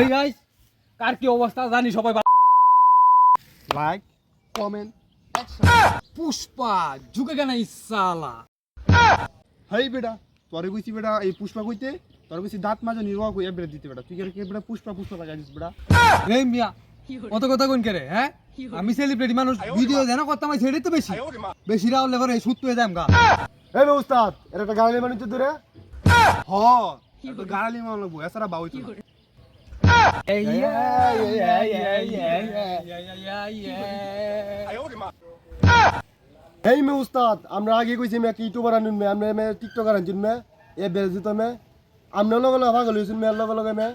এই গাইস কার কি অবস্থা জানি সবাই লাইক কমেন্ট পুষ্পা ঝুঁকে কেন ইসালা হেই বেটা তোরে কইছি বেটা এই পুষ্পা কইতে তোরে কইছি দাঁত মাজা নির্বাহ কইয়া বেটা দিতে বেটা। তুই কি বেটা পুষ্পা পুষ্পা লাগাই দিস বেটা? এই মিয়া কত কথা কোন করে হ্যাঁ? আমি সেলিব্রিটি মানুষ ভিডিও দেন করতাম আমি সেটাই তো বেশি। বেশি রাউলে করে সুত হয়ে যাম গা। এই উস্তাদ এর একটা গাড়ি মানুষ দূরে। হ গাড়ালি এই মে উস্তাদ আমরা আগে কইছি মে ইউটিউবার আনুন মে আমরা মে টিকটকার আনুন মে এ বেরজি মে আমরা লগে লগে ভাগ লইছুন মে লগে লগে মে।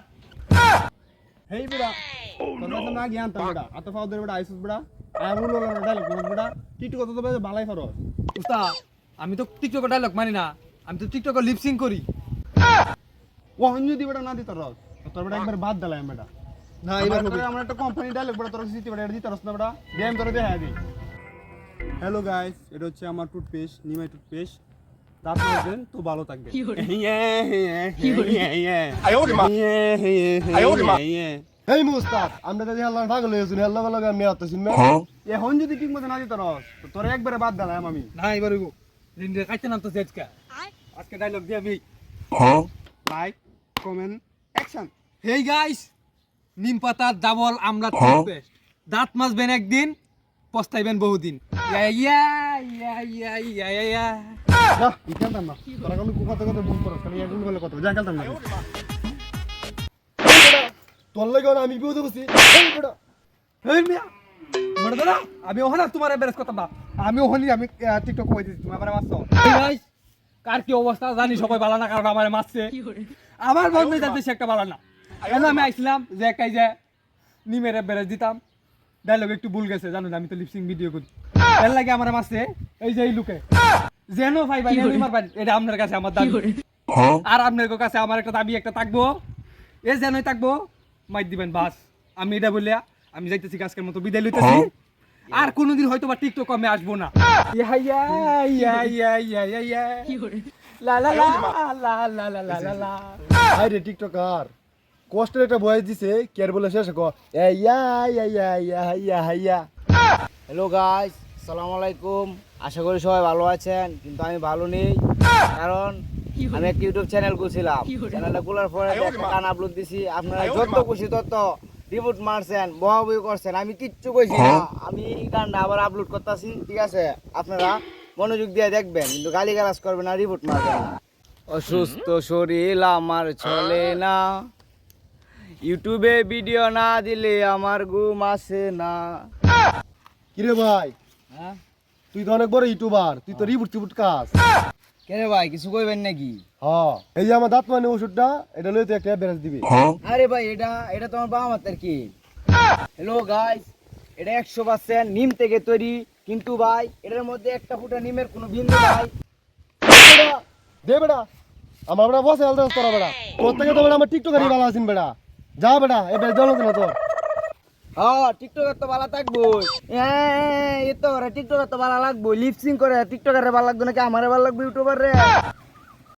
হেই বুড়া তোমরা তো না জ্ঞান তা বুড়া আতো ফাও দের বুড়া আইছস বুড়া আর উ লগে না ডাল কোন বুড়া টিকটক তো বালাই ফরস। উস্তাদ আমি তো টিকটক ডায়লগ মানি না আমি তো টিকটক লিপসিং করি। ও হন যদি বেটা না দিত রস তোর বেটা একবার বাদ দিলাম বেটা। না এবার আমরা একটা কোম্পানি ডায়লগ বেটা তোর জিতে বেটা দিতে রস না বেটা। দেম তোরে দেখা দিই। হ্যালো গাইস এটা হচ্ছে আমার টুথপেস্ট নিমাই টুথপেস্ট দাঁত মাজবেন তো ভালো থাকবে। হেই মে। উস্তাদ আমরা যদি আল্লাহ ভাগ লইছুন এর লগে লগে মে আতছুন এখন যদি ঠিক মতো না দিত রস তোরে একবারে বাদ দিলাম আমি। না এবার রিন্ডে নাম তো আজকে। আজকে ডায়লগ দিয়ে আমি। Like comment action hey guys নিম পাতার ডাবল আমলা টুথপেস্ট দাঁত মাজবেন একদিন পস্তাইবেন বহুদিন। ইয়া ইয়া ইয়া ইয়া ইয়া ইয়া ইয়া। না তোরা কথা কথা ভুল করছ খালি এগুলো বলে কথা যা খেলতাম না। তোর লগে আমি বিপদে বসি মিয়া। ওখানে তোমার কথা না আমি ওখানে আমি টিকটক কই দিছি তুমি আবার মারছো। গাইস কার কি অবস্থা জানি সবাই বালা না কারণ আমার মারছে। আমার বন্ধু যাতে সে একটা বালা না। কেন আমি আইছিলাম যে একাই যে নিমের বেড়ে দিতাম। ডায়লগ একটু ভুল গেছে জানো না, আমি তো লিপসিং ভিডিও করি। এর লাগে আমার মারছে এই যে এই লুকে যেন ভাই ভাই মারবেন এটা আপনার কাছে আমার দাবি। আর আপনার কাছে আমার একটা দাবি একটা থাকব। এ যেনই থাকব মাইর দিবেন বাস। আমি এটা বলিয়া আমি যাইতেছি আজকের মতো বিদায় লইতেছি। আর কোনোদিন হয়তো বা টিকটক আমি আসব না। টিকটক আর কষ্টের একটা বয়স দিছে কি আর বলে শেষ হ্যালো গাইস সালাম আলাইকুম আশা করি সবাই ভালো আছেন কিন্তু আমি ভালো নেই। কারণ আমি একটা ইউটিউব চ্যানেল খুলছিলাম। চ্যানেলটা খোলার পরে একটা গান আপলোড দিছি। আপনারা যত খুশি তত রিপোর্ট মারছেন বহাবহি করছেন আমি কিচ্ছু কইছি না। আমি এই গানটা আবার আপলোড করতেছি ঠিক আছে? আপনারা মনোযোগ দিয়ে দেখবেন কিন্তু গালি গালাজ করবেন না রিপোর্ট মারবেন না। অসুস্থ শরীর আমার চলে না। ইউটিউবে ভিডিও না দিলে আমার ঘুম আসে না। কিরে ভাই? হ্যাঁ? তুই তো অনেক বড় ইউটিউবার তুই তো রিবুট টিবুট কাজ। কেরে ভাই কিছু কইবেন নাকি? হ্যাঁ এই যে আমার দাঁত মানে ওষুধটা এটা লইতে একটা ব্যালেন্স দিবি। আরে ভাই এটা এটা তো আমার বাবা মাতার কি? হ্যালো গাইস এটা একশো পার্সেন্ট নিম থেকে তৈরি কিন্তু ভাই এটার মধ্যে একটা ফুটা নিমের কোনো বিন্দু নাই। দে বেটা আমার বেটা বসে আলতে তোরা তোর থেকে তো আমার টিকটকারই ভালো আছেন বেটা যা বেটা এ বেটা জল না তোর। হ্যাঁ টিকটকের তো ভালো থাকব হ্যাঁ এ তো টিকটকের তো ভালো লাগবো লিপসিং করে টিকটকের ভালো লাগবে নাকি আমার ভালো লাগবে ইউটিউবার রে